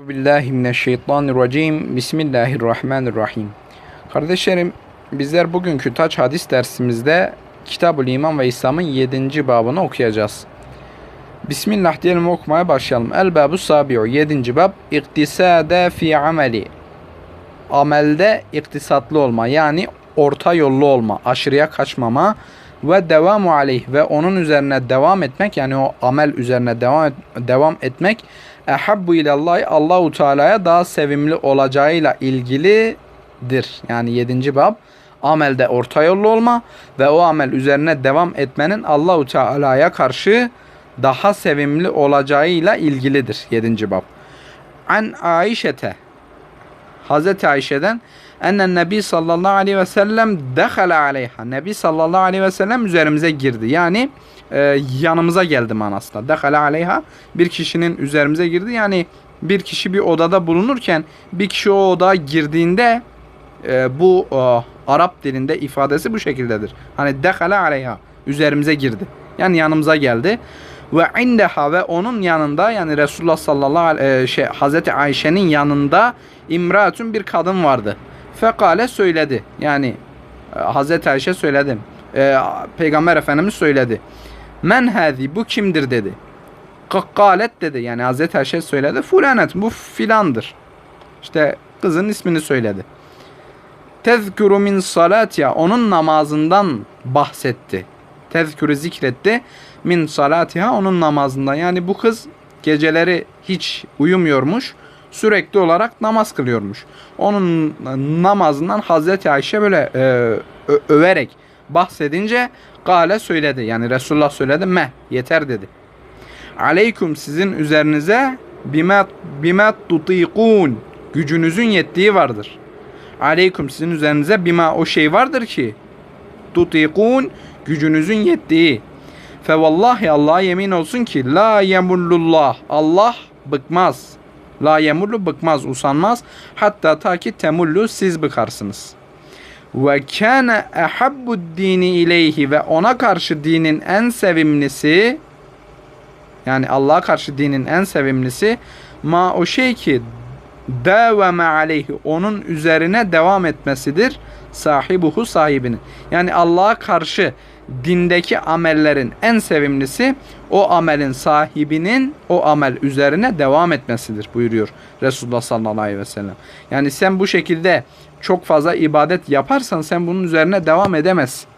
Bismillahirrahmanirrahim. Bismillahirrahmanirrahim. Kardeşlerim, bizler bugünkü taç hadis dersimizde Kitab-ül İman ve İslam'ın 7. babını okuyacağız. Bismillah diyelim okumaya başlayalım. El babu sabi'u 7. bab İktisade fi ameli. Amelde iktisatlı olma yani orta yollu olma, aşırıya kaçmama ve devamu aleyh ve onun üzerine devam etmek yani o amel üzerine devam et, devam etmek ehabbu ilallahi Allahu Teala'ya daha sevimli olacağıyla ilgilidir. Yani 7. bab amelde orta yollu olma ve o amel üzerine devam etmenin Allahu Teala'ya karşı daha sevimli olacağıyla ilgilidir 7. bab. An Aişete Hazreti Ayşe'den ennen Nebi sallallahu aleyhi ve sellem dehale aleyha. Nebi sallallahu aleyhi ve sellem üzerimize girdi. Yani e, yanımıza geldi manasında. Dehale aleyha bir kişinin üzerimize girdi. Yani bir kişi bir odada bulunurken bir kişi o odaya girdiğinde e, bu e, Arap dilinde ifadesi bu şekildedir. Hani dehale aleyha üzerimize girdi. Yani yanımıza geldi. Ve indeha ve onun yanında yani Resulullah sallallahu aleyhi şey Hazreti Ayşe'nin yanında imraatun bir kadın vardı. Fekale söyledi. Yani e, Hazreti Ayşe söyledi. E, Peygamber Efendimiz söyledi. Men hazi bu kimdir dedi. Kakkalet dedi. Yani Hazreti Ayşe söyledi. Fulanet bu filandır. İşte kızın ismini söyledi. Tezkuru min salatya onun namazından bahsetti. Tezkürü zikretti. Min salatiha onun namazından. Yani bu kız geceleri hiç uyumuyormuş. Sürekli olarak namaz kılıyormuş. Onun namazından Hazreti Ayşe böyle e, överek bahsedince Gale söyledi. Yani Resulullah söyledi. Meh yeter dedi. Aleyküm sizin üzerinize bime, bime tutikun gücünüzün yettiği vardır. Aleyküm sizin üzerinize bima o şey vardır ki tutikun gücünüzün yettiği. Fe vallahi Allah'a yemin olsun ki la yemullullah Allah bıkmaz. La yemullu bıkmaz, usanmaz. Hatta ta ki temullu siz bıkarsınız. Ve kâne ehabbud dini ileyhi ve ona karşı dinin en sevimlisi yani Allah'a karşı dinin en sevimlisi ma o şey ki devame aleyhi onun üzerine devam etmesidir sahibuhu sahibinin. Yani Allah'a karşı dindeki amellerin en sevimlisi o amelin sahibinin o amel üzerine devam etmesidir buyuruyor Resulullah sallallahu aleyhi ve sellem. Yani sen bu şekilde çok fazla ibadet yaparsan sen bunun üzerine devam edemezsin.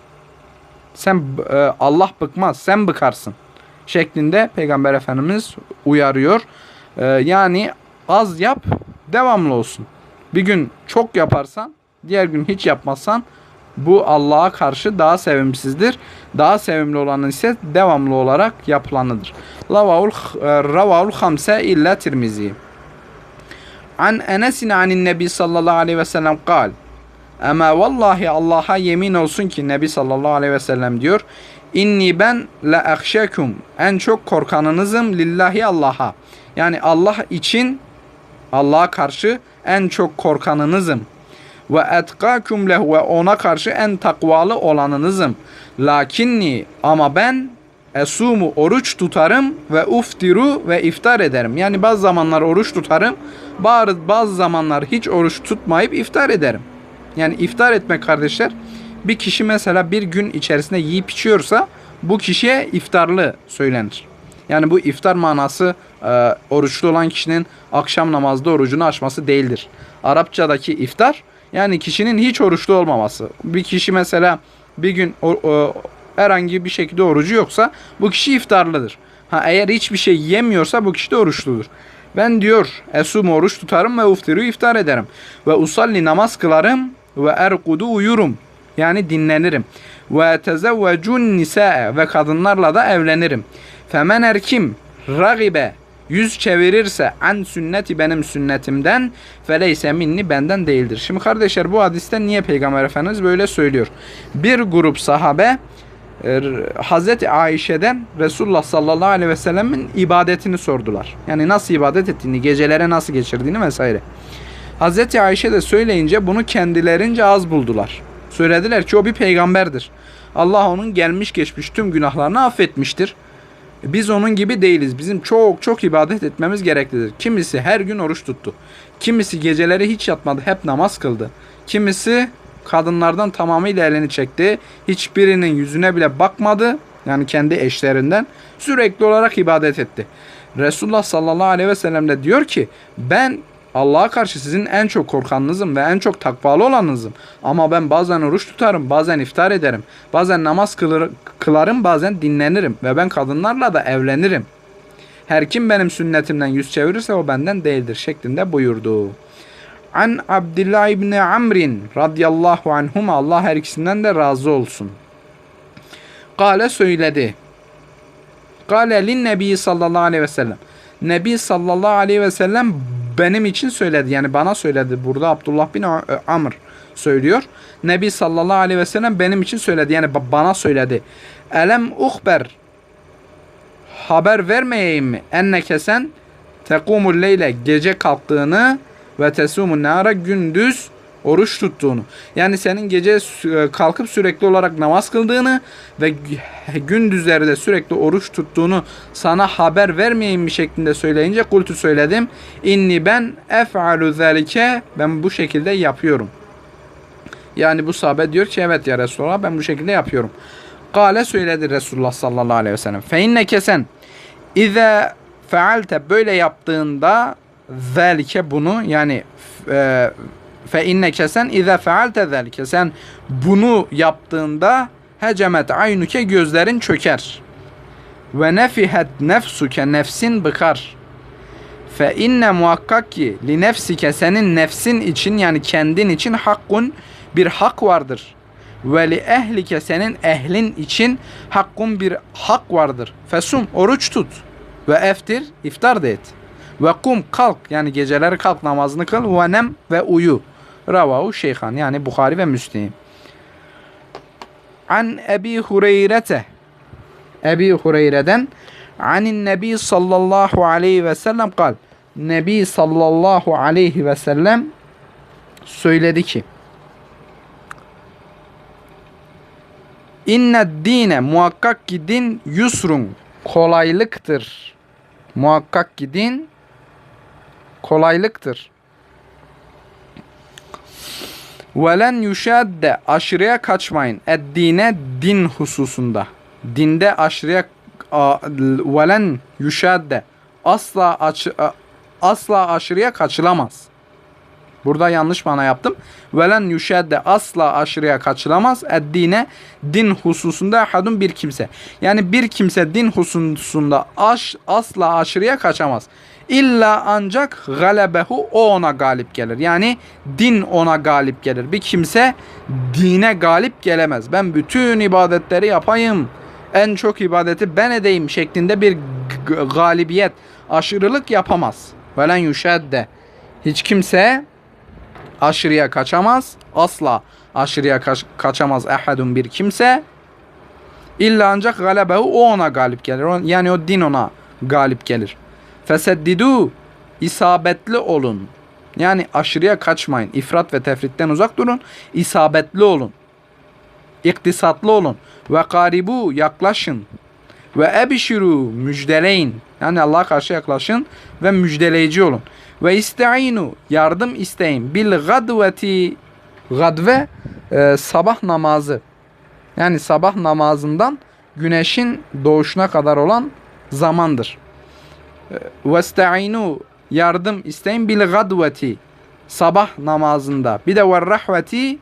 Sen e, Allah bıkmaz, sen bıkarsın şeklinde Peygamber Efendimiz uyarıyor. E, yani az yap, devamlı olsun. Bir gün çok yaparsan, diğer gün hiç yapmazsan bu Allah'a karşı daha sevimsizdir. Daha sevimli olanı ise devamlı olarak yapılanıdır. Ravahul Ravahul Hamse illa Tirmizi. An Enes'in anin Nebi sallallahu aleyhi ve sellem kal. Ama vallahi Allah'a yemin olsun ki Nebi sallallahu aleyhi ve sellem diyor. İnni ben la ahşekum. En çok korkanınızım lillahi Allah'a. Yani Allah için Allah'a karşı en çok korkanınızım ve etkakum lehu ve ona karşı en takvalı olanınızım. Lakinni ama ben esumu oruç tutarım ve uftiru ve iftar ederim. Yani bazı zamanlar oruç tutarım, bazı, bazı zamanlar hiç oruç tutmayıp iftar ederim. Yani iftar etmek kardeşler bir kişi mesela bir gün içerisinde yiyip içiyorsa bu kişiye iftarlı söylenir. Yani bu iftar manası e, oruçlu olan kişinin akşam namazda orucunu açması değildir. Arapçadaki iftar yani kişinin hiç oruçlu olmaması. Bir kişi mesela bir gün o, o, herhangi bir şekilde orucu yoksa bu kişi iftarlıdır. Ha eğer hiçbir şey yemiyorsa bu kişi de oruçludur. Ben diyor esum oruç tutarım ve uftiru iftar ederim. Ve usalli namaz kılarım ve erkudu uyurum. Yani dinlenirim. Ve tezevvecun nisae ve kadınlarla da evlenirim. Femen erkim ragibe yüz çevirirse en sünneti benim sünnetimden feleyse minni benden değildir. Şimdi kardeşler bu hadiste niye Peygamber Efendimiz böyle söylüyor? Bir grup sahabe e, Hazreti Ayşe'den Resulullah sallallahu aleyhi ve sellemin ibadetini sordular. Yani nasıl ibadet ettiğini, gecelere nasıl geçirdiğini vesaire. Hazreti Ayşe de söyleyince bunu kendilerince az buldular. Söylediler ki o bir peygamberdir. Allah onun gelmiş geçmiş tüm günahlarını affetmiştir. Biz onun gibi değiliz. Bizim çok çok ibadet etmemiz gereklidir. Kimisi her gün oruç tuttu. Kimisi geceleri hiç yatmadı, hep namaz kıldı. Kimisi kadınlardan tamamıyla elini çekti. Hiçbirinin yüzüne bile bakmadı. Yani kendi eşlerinden sürekli olarak ibadet etti. Resulullah sallallahu aleyhi ve sellem de diyor ki ben Allah'a karşı sizin en çok korkanınızım ve en çok takvalı olanınızım. Ama ben bazen oruç tutarım, bazen iftar ederim, bazen namaz kılır, kılarım, bazen dinlenirim ve ben kadınlarla da evlenirim. Her kim benim sünnetimden yüz çevirirse o benden değildir şeklinde buyurdu. An Abdullah İbni Amrin radıyallahu anhum Allah her ikisinden de razı olsun. Kale söyledi. Kale lin nebi sallallahu aleyhi ve sellem. Nebi sallallahu aleyhi ve sellem benim için söyledi. Yani bana söyledi. Burada Abdullah bin Amr söylüyor. Nebi sallallahu aleyhi ve sellem benim için söyledi. Yani bana söyledi. Elem uhber haber vermeyeyim mi? Enneke sen tekumul leyle gece kalktığını ve tesumun nara gündüz oruç tuttuğunu. Yani senin gece kalkıp sürekli olarak namaz kıldığını ve gündüzleri de sürekli oruç tuttuğunu sana haber vermeyeyim mi şeklinde söyleyince kultu söyledim. İnni ben ef'alu zelike ben bu şekilde yapıyorum. Yani bu sahabe diyor ki evet ya Resulallah ben bu şekilde yapıyorum. Kale söyledi Resulullah sallallahu aleyhi ve sellem. Fe inneke sen İze fealte böyle yaptığında zelike bunu yani e, fe inneke sen ize fealte zelike sen bunu yaptığında hecemet aynuke gözlerin çöker. Ve nefihet nefsuke nefsin bıkar. Fe inne muhakkak ki li nefsike senin nefsin için yani kendin için hakkun bir hak vardır. Ve li ehlike senin ehlin için hakkun bir hak vardır. Fesum oruç tut. Ve eftir iftar da et. Ve kum kalk yani geceleri kalk namazını kıl. Ve nem ve uyu. Ravahu Şeyhan yani Bukhari ve Müslim. An Ebi Hureyre'te Ebi Hureyre'den Anin Nebi sallallahu aleyhi ve sellem kal. Nebi sallallahu aleyhi ve sellem söyledi ki İnne dine muhakkak ki din yusrun kolaylıktır. Muhakkak ki din kolaylıktır. Velen yuşadde aşırıya kaçmayın. Eddine din hususunda. Dinde aşırıya velen yuşadde asla asla aşırıya kaçılamaz. Burada yanlış mana yaptım. Velen yuşadde asla aşırıya kaçılamaz. Eddine din hususunda hadun bir kimse. Yani bir kimse din hususunda aş, asla aşırıya kaçamaz. İlla ancak galebehu o ona galip gelir. Yani din ona galip gelir. Bir kimse dine galip gelemez. Ben bütün ibadetleri yapayım. En çok ibadeti ben edeyim şeklinde bir galibiyet, aşırılık yapamaz. Velen yuşadde. Hiç kimse aşırıya kaçamaz. Asla aşırıya kaç, kaçamaz ehadun bir kimse. İlla ancak galebehu o ona galip gelir. Yani o din ona galip gelir. Feseddidu isabetli olun. Yani aşırıya kaçmayın. İfrat ve tefritten uzak durun. İsabetli olun. İktisatlı olun. Ve karibu yaklaşın. Ve ebşiru müjdeleyin. Yani Allah'a karşı yaklaşın ve müjdeleyici olun. Ve iste'inu yardım isteyin. Bil gadveti gadve e, sabah namazı. Yani sabah namazından güneşin doğuşuna kadar olan zamandır. Vesta'inu yardım isteyin bil gadveti sabah namazında. Bir de ve rahveti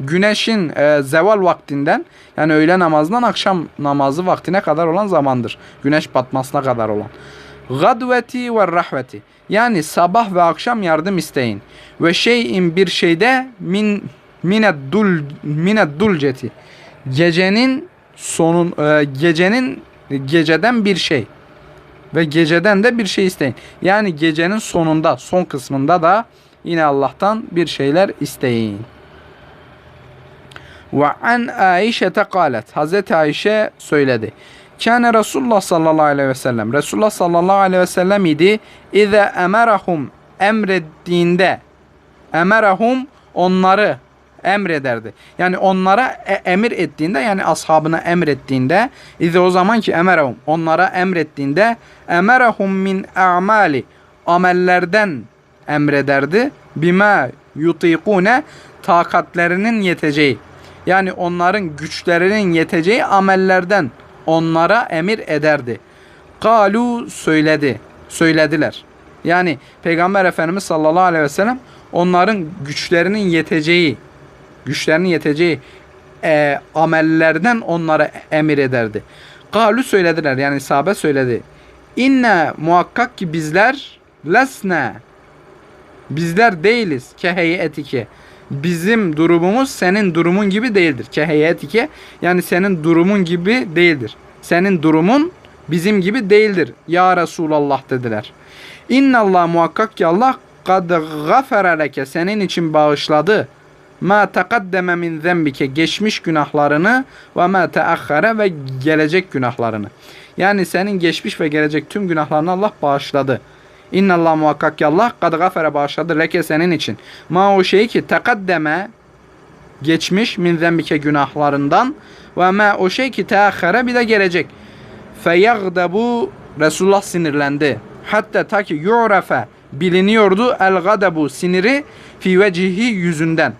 güneşin e, zeval vaktinden yani öğle namazından akşam namazı vaktine kadar olan zamandır. Güneş batmasına kadar olan. Gadveti ve rahveti yani sabah ve akşam yardım isteyin. Ve şeyin bir şeyde min minet dul minet dulceti gecenin sonun e, gecenin geceden bir şey ve geceden de bir şey isteyin. Yani gecenin sonunda, son kısmında da yine Allah'tan bir şeyler isteyin. Ve an Aişe kalet. Hazreti Ayşe söyledi. Kâne Resulullah sallallahu aleyhi ve sellem. Resulullah sallallahu aleyhi ve sellem idi. İze emerahum emrettiğinde emerahum onları emrederdi. Yani onlara e- emir ettiğinde yani ashabına emrettiğinde izi o zaman ki emerehum onlara emrettiğinde emerehum min a'mali amellerden emrederdi. Bima yutikune takatlerinin yeteceği. Yani onların güçlerinin yeteceği amellerden onlara emir ederdi. Galu söyledi. Söylediler. Yani Peygamber Efendimiz sallallahu aleyhi ve sellem onların güçlerinin yeteceği, güçlerinin yeteceği e, amellerden onlara emir ederdi. Galu söylediler yani sahabe söyledi. İnne muhakkak ki bizler lesne bizler değiliz ke heyetike. Bizim durumumuz senin durumun gibi değildir. Ke heyetike yani senin durumun gibi değildir. Senin durumun bizim gibi değildir. Ya Resulallah dediler. İnna Allah muhakkak ki Allah kad gafere leke senin için bağışladı. Ma taqaddeme min zembike geçmiş günahlarını ve ma teahhare ve gelecek günahlarını. Yani senin geçmiş ve gelecek tüm günahlarını Allah bağışladı. İnna Allah muhakkak ki Allah kad gafere bağışladı leke senin için. Ma o şey ki tekaddeme geçmiş min zembike günahlarından ve ma o şey ki teahhare bir de gelecek. Feyagdabu Resulullah sinirlendi. Hatta ta ki yu'rafe biliniyordu el gadabu siniri fi vecihi yüzünden.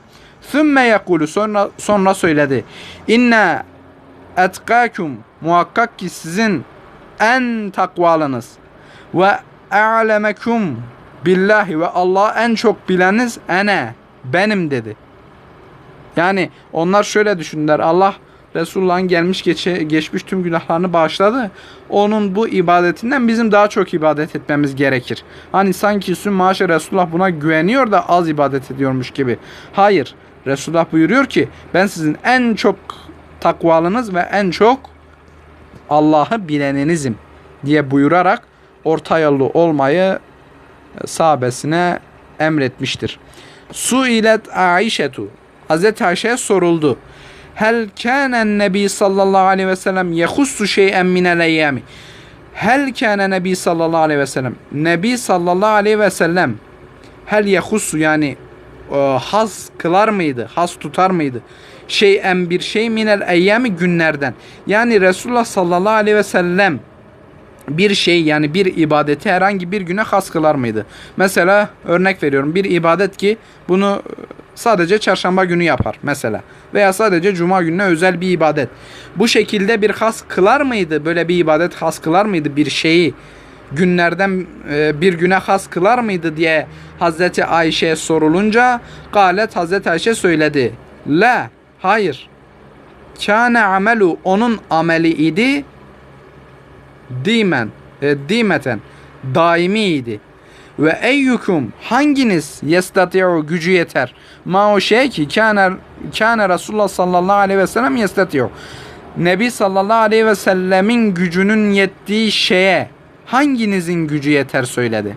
Thümme yekulu sonra, sonra söyledi. İnne etkâkum muhakkak ki sizin en takvalınız ve a'lemekum billahi ve Allah en çok bileniz ene benim dedi. Yani onlar şöyle düşündüler. Allah Resulullah'ın gelmiş geçe, geçmiş tüm günahlarını bağışladı. Onun bu ibadetinden bizim daha çok ibadet etmemiz gerekir. Hani sanki Sümmaşe Resulullah buna güveniyor da az ibadet ediyormuş gibi. Hayır. Resulullah buyuruyor ki ben sizin en çok takvalınız ve en çok Allah'ı bileninizim diye buyurarak orta yollu olmayı sahabesine emretmiştir. Su ilet Aişetu Hazreti Ayşe'ye soruldu. Hel kânen nebi sallallahu aleyhi ve sellem yehussu şey'en minel eyyami. Hel kâne nebi sallallahu aleyhi ve sellem. Nebi sallallahu aleyhi ve sellem hel yehussu yani e, has kılar mıydı? Has tutar mıydı? Şey'en bir şey minel eyyami günlerden. Yani Resulullah sallallahu aleyhi ve sellem bir şey yani bir ibadeti herhangi bir güne has kılar mıydı? Mesela örnek veriyorum bir ibadet ki bunu sadece çarşamba günü yapar mesela veya sadece cuma gününe özel bir ibadet. Bu şekilde bir has kılar mıydı? Böyle bir ibadet has kılar mıydı bir şeyi? Günlerden e, bir güne has kılar mıydı diye Hazreti Ayşe'ye sorulunca galet Hazreti Ayşe söyledi. La hayır. Kâne amelu onun ameli idi dimen, e, dimeten daimiydi. Ve eyyukum hanginiz yestati'u gücü yeter. Ma o şey ki kâne, kâne Resulullah sallallahu aleyhi ve sellem yestati'u. Nebi sallallahu aleyhi ve sellemin gücünün yettiği şeye hanginizin gücü yeter söyledi.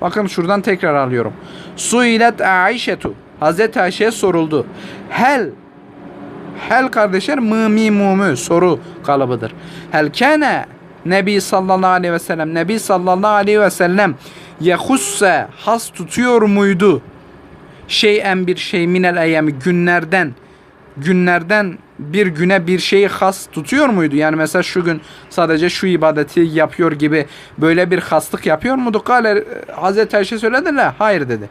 Bakın şuradan tekrar alıyorum. Suilet Aişetu. Hazreti Ayşe'ye soruldu. Hel Hel kardeşler mı mi mu mu soru kalıbıdır. Hel kene Nebi sallallahu aleyhi ve sellem Nebi sallallahu aleyhi ve sellem yehusse has tutuyor muydu? Şeyen bir şey minel eyyami günlerden günlerden bir güne bir şeyi has tutuyor muydu? Yani mesela şu gün sadece şu ibadeti yapıyor gibi böyle bir haslık yapıyor muydu? Kale Hazreti Ayşe söyledi la hayır dedi.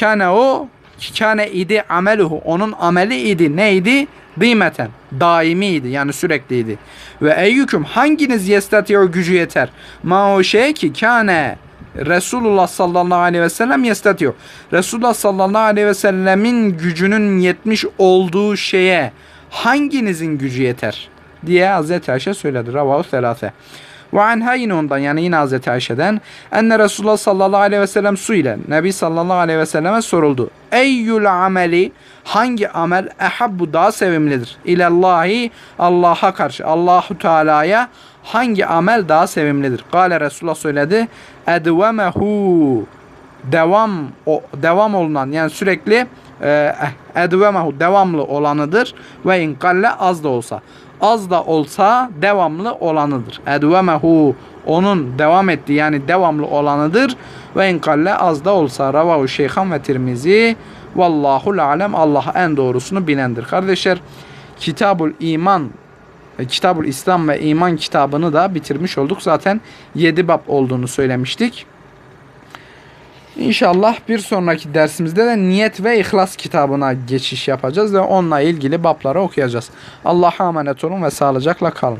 Kane o kane idi ameluhu onun ameli idi neydi? Dimeten daimiydi yani sürekliydi. Ve eyyüküm hanginiz yestatiyor gücü yeter? Ma o şey ki kane Resulullah sallallahu aleyhi ve sellem yestatiyor. Resulullah sallallahu aleyhi ve sellemin gücünün yetmiş olduğu şeye hanginizin gücü yeter? diye Hazreti Ayşe söyledi. Ravahu selase. Ve anha yine ondan yani yine Hazreti Ayşe'den enne Resulullah sallallahu aleyhi ve sellem su ile Nebi sallallahu aleyhi ve selleme soruldu. Eyyül ameli hangi amel ehabbu daha sevimlidir? İlallahi Allah'a karşı Allahu Teala'ya hangi amel daha sevimlidir? Kale Resulullah söyledi. Edvemehu devam o devam olunan yani sürekli e, edvemehu devamlı olanıdır ve in kalle az da olsa az da olsa devamlı olanıdır. Edvemehu onun devam ettiği yani devamlı olanıdır ve in kalle az da olsa ravahu şeyhan ve tirmizi Vallahu alem. Allah en doğrusunu bilendir. Kardeşler Kitabul İman e, Kitabul İslam ve İman kitabını da bitirmiş olduk. Zaten 7 bab olduğunu söylemiştik. İnşallah bir sonraki dersimizde de niyet ve ihlas kitabına geçiş yapacağız ve onunla ilgili babları okuyacağız. Allah'a emanet olun ve sağlıcakla kalın.